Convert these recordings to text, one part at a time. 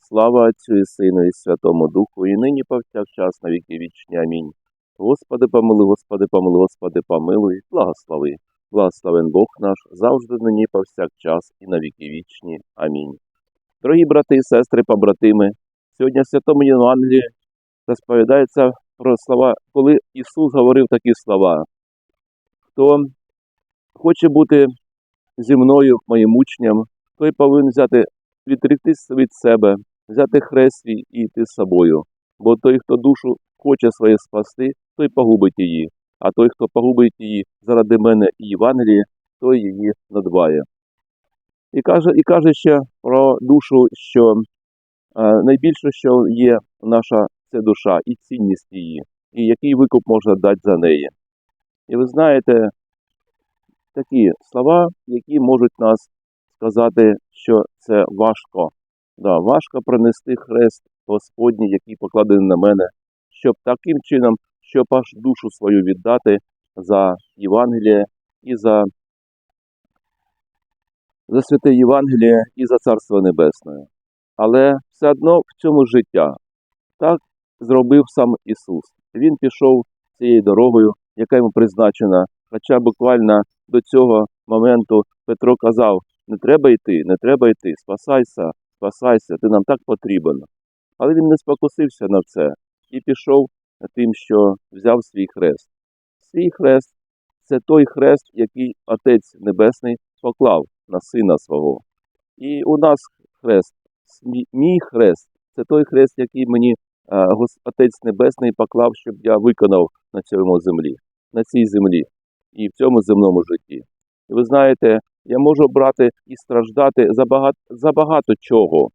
Слава Отцю і Сину і Святому Духу, і нині повсякчас на віки вічні. Амінь. Господи, помилуй, Господи, помилуй, Господи, помилуй, благослови. Благословен Бог наш, завжди нині повсякчас і на віки вічні. Амінь. Дорогі брати і сестри, побратими, сьогодні в Святому Євангелії розповідається про слова, коли Ісус говорив такі слова. Хто хоче бути зі мною, моїм учням, той повинен взяти відріктись від себе, взяти хрест і йти з собою. Бо той, хто душу хоче своє спасти, той погубить її, а той, хто погубить її заради мене і Євангелії, той її надбає. І каже, і каже ще про душу, що е, найбільше, що є наша це душа і цінність її, і який викуп можна дати за неї. І ви знаєте, такі слова, які можуть нас сказати, що це важко. Да, важко принести хрест Господній, який покладений на мене, щоб таким чином, щоб аж душу свою віддати за Євангеліє і за, за святе Євангеліє і за Царство Небесне. Але все одно в цьому життя так зробив сам Ісус. Він пішов цією дорогою, яка йому призначена. Хоча буквально до цього моменту Петро казав: не треба йти, не треба йти, спасайся, спасайся, ти нам так потрібен. Але він не спокусився на це і пішов тим, що взяв свій хрест. Свій хрест це той хрест, який Отець Небесний поклав на сина свого. І у нас хрест, мій- хрест, це той хрест, який мені Отець Небесний поклав, щоб я виконав на цьому землі, на цій землі і в цьому земному житті. І ви знаєте, я можу брати і страждати за багато, за багато чого.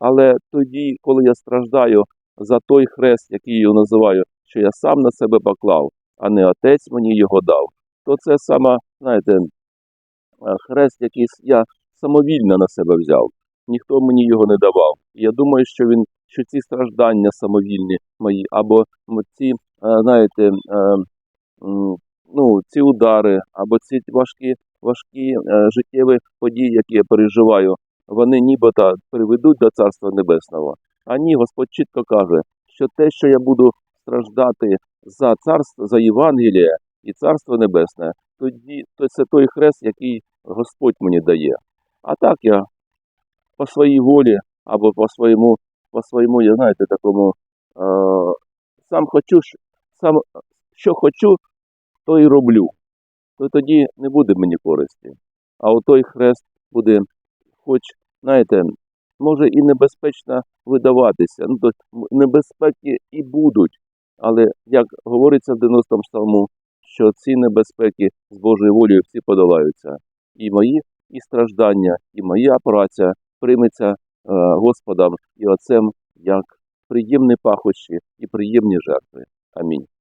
Але тоді, коли я страждаю за той хрест, який я називаю, що я сам на себе поклав, а не отець мені його дав, то це саме, знаєте, е, хрест, який я самовільно на себе взяв. Ніхто мені його не давав. Я думаю, що він, що ці страждання самовільні мої, або ці, е, знаєте, е, ну, ці удари, або ці важкі, важкі е, життєві події, які я переживаю, вони нібито приведуть до Царства Небесного. А ні, Господь чітко каже, що те, що я буду страждати за царство, за Євангеліє і Царство Небесне, тоді то це той хрест, який Господь мені дає. А так я по своїй волі або по своєму, по своєму, я знаєте, такому е, сам хочу, сам що хочу, то і роблю. То тоді не буде мені користі. А от той хрест буде, хоч, знаєте, може і небезпечно видаватися. Ну, то небезпеки і будуть. Але як говориться в 90-му псалму, що ці небезпеки з Божою волею всі подолаються. І мої і страждання, і моя праця прийметься е, Господом і Отцем як приємні пахощі і приємні жертви. Амінь.